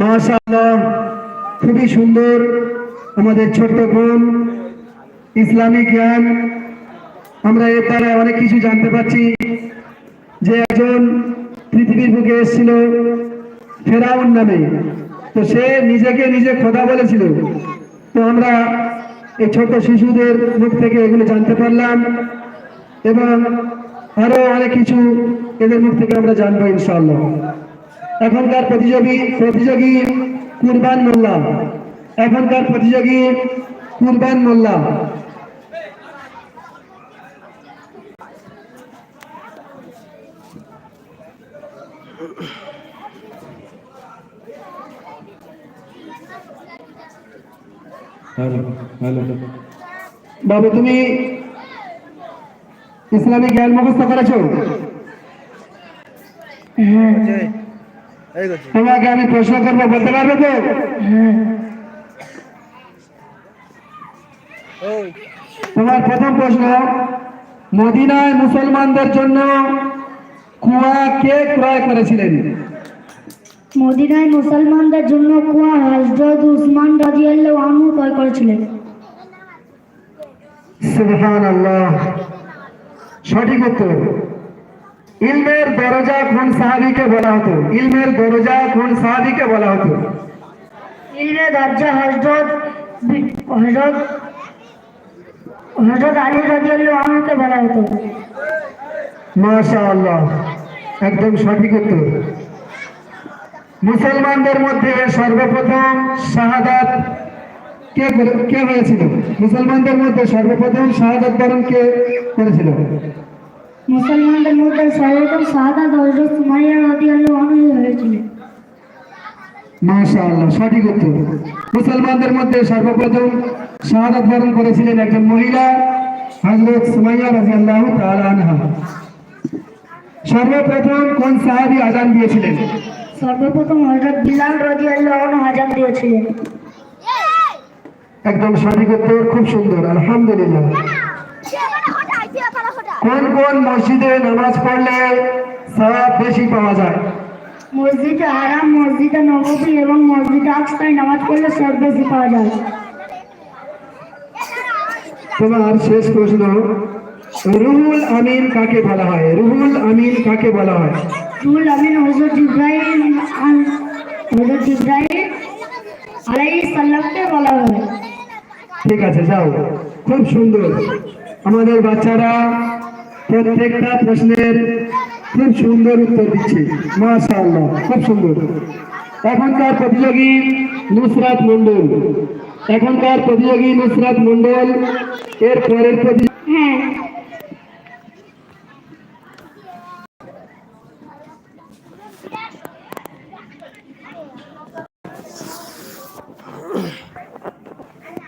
মাশাআল্লাহ খুবই সুন্দর আমাদের ছোট্ট বোন, ইসলামিক জ্ঞান। আমরা এর দ্বারা অনেক কিছু জানতে পারছি যে একজন পৃথিবীর বুকে এসেছিল ফেরাউন নামে। তো সে নিজেকে নিজে খোদা বলেছিল। তো আমরা এই ছোট শিশুদের মুখ থেকে এগুলো জানতে পারলাম এবং আরও অনেক কিছু এদের মুখ থেকে আমরা জানব ইনশাআল্লাহ। এখনকার প্রতিযোগী প্রতিযোগী কুরবান মোল্লা। এখনকার প্রতিযোগী কুরবান মোল্লা। বাবু তুমি ইসলামিক জ্ঞান মুখস্থ করেছ? তোমাকে আমি প্রশ্ন করব বলতে পারবে তো? তোমার প্রথম প্রশ্ন মদিনায় মুসলমানদের জন্য কুয়া কে ক্রয় করেছিলেন? মদিনায় মুসলমানদের জন্য কুয়া উসমান আনহু ক্রয় করেছিলেন। সঠিক উত্তর। ইলমের দরজা কোন সাহাবিকে বলা হতো? ইলমের দরজা কোন সাহাবিকে বলা হতো? ইলমে দরজা হজরত হজরত হজরত আলী রাজিয়াল্লাহ আনহুকে বলা হতো। মাশা আল্লাহ একদম সঠিক উত্তর। মুসলমানদের মধ্যে সর্বপ্রথম শাহাদাত কে কে হয়েছিল? মুসলমানদের মধ্যে সর্বপ্রথম শাহাদাত বরণ কে করেছিল? মুসলমানদের মধ্যে সর্বপ্রথম শাহাদাত হজরত সুমাইয়া রাজিয়াল্লাহ আনহু হয়েছিল। মাশা আল্লাহ সঠিক উত্তর। মুসলমানদের মধ্যে সর্বপ্রথম শাহাদাত বরণ করেছিলেন একজন মহিলা হযরত সুমাইয়া রাদিয়াল্লাহু তাআলা আনহা। সর্বপ্রথম কোন সাহাবী আজান দিয়েছিলেন? সর্বপ্রথম হজরত বিলাল রাজিয়াল্লাহ আনহু আজান দিয়েছিলেন। একদম সঠিক উত্তর খুব সুন্দর আলহামদুলিল্লাহ। কোন কোন মসজিদে নামাজ পড়লে সব বেশি পাওয়া যায়? মসজিদে আরাম মসজিদে নববী এবং মসজিদে আকসায় নামাজ পড়লে সব বেশি পাওয়া যায়। তোমার শেষ প্রশ্ন রুহুল আমিন কাকে বলা হয়? রুহুল আমিন কাকে বলা হয়? রুল আমিন হজরত ইব্রাহিম হজরত ইব্রাহিম আলাইহিস সালামকে বলা হয়। ঠিক আছে যাও। খুব সুন্দর। আমাদের বাচ্চারা প্রত্যেকটা প্রশ্নের খুব সুন্দর উত্তর দিচ্ছে। মাশাআল্লাহ, খুব সুন্দর। এখনকার প্রতিযোগী নুসরাত মন্ডল এখনকার প্রতিযোগী নুসরাত মন্ডল এর পরের প্রতিযোগী হ্যাঁ।